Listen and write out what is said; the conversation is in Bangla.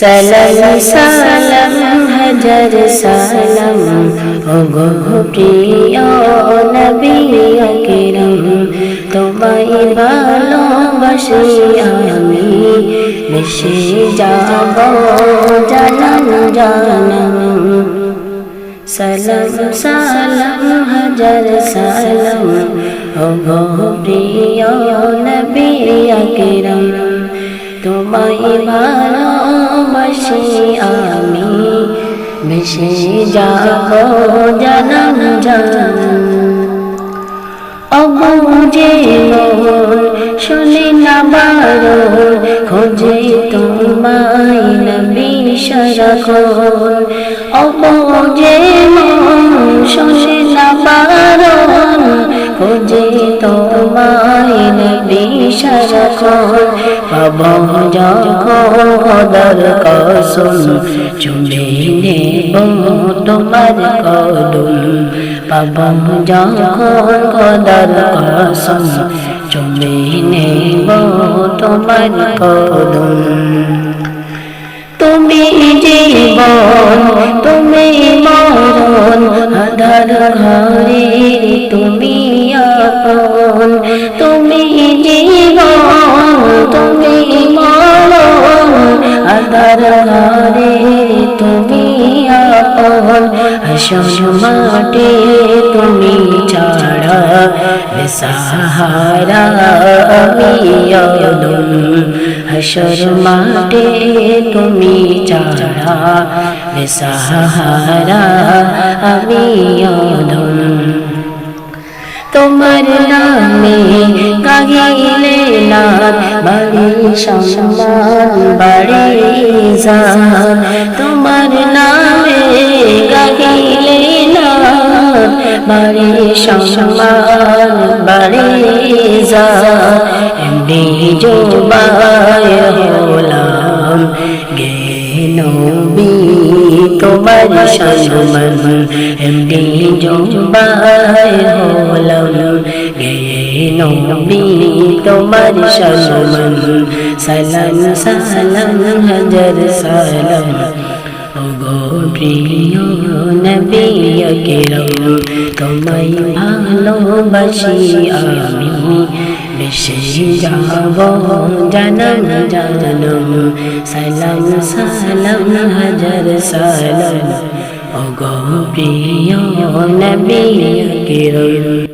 সালাম সালাম হাজার সালাম ও গো প্রিয় নবী আকরাম তোমায় ভালোবাসি আমি বেশি যাব জানান জানাম সালাম সালাম হাজার সালাম ও গো প্রিয় নবী আকরাম তোমায় ভালোবাসি আমি বেশি যাব জানাম জানাম অবুঝে মন শুনে না বারো খোঁজে তোমায় নবী সারাক্ষণ অবুঝে মন শুনে না বারো খোঁজে তোমায় নবী সারাক্ষণ পাব যখন খোদার কসম চুমে নেব তোমার কদম পাব যখন খোদার কসম তোমার কদম তুমি জীবন, তুমি মরণ, আধার ঘরে তুমি আপন। হাসম মাটে তুমি ছাড়া সাহারা আমি হাসর মাটে তুমি ছাড়া সাহারা আমি তোমার নামে গাহিলে নাথ বাড়ি সম্মান বাড়ি জান। বাড়ি সম্মান, বাড়ি জান, এমনি জোবায় হলাম। গে নবী, তোমার সম্মান, এমনি জোবায় হলাম। গে নবী, তোমার সম্মান, সালাম সালাম, হাজার সালাম। ওগো প্রিয় নবী কেরম তোমায় ভালোবাসি আমি। বেশি যাব জানাম জানাম। সালাম সালাম, হাজার সালাম। ওগো প্রিয় নবী কেরম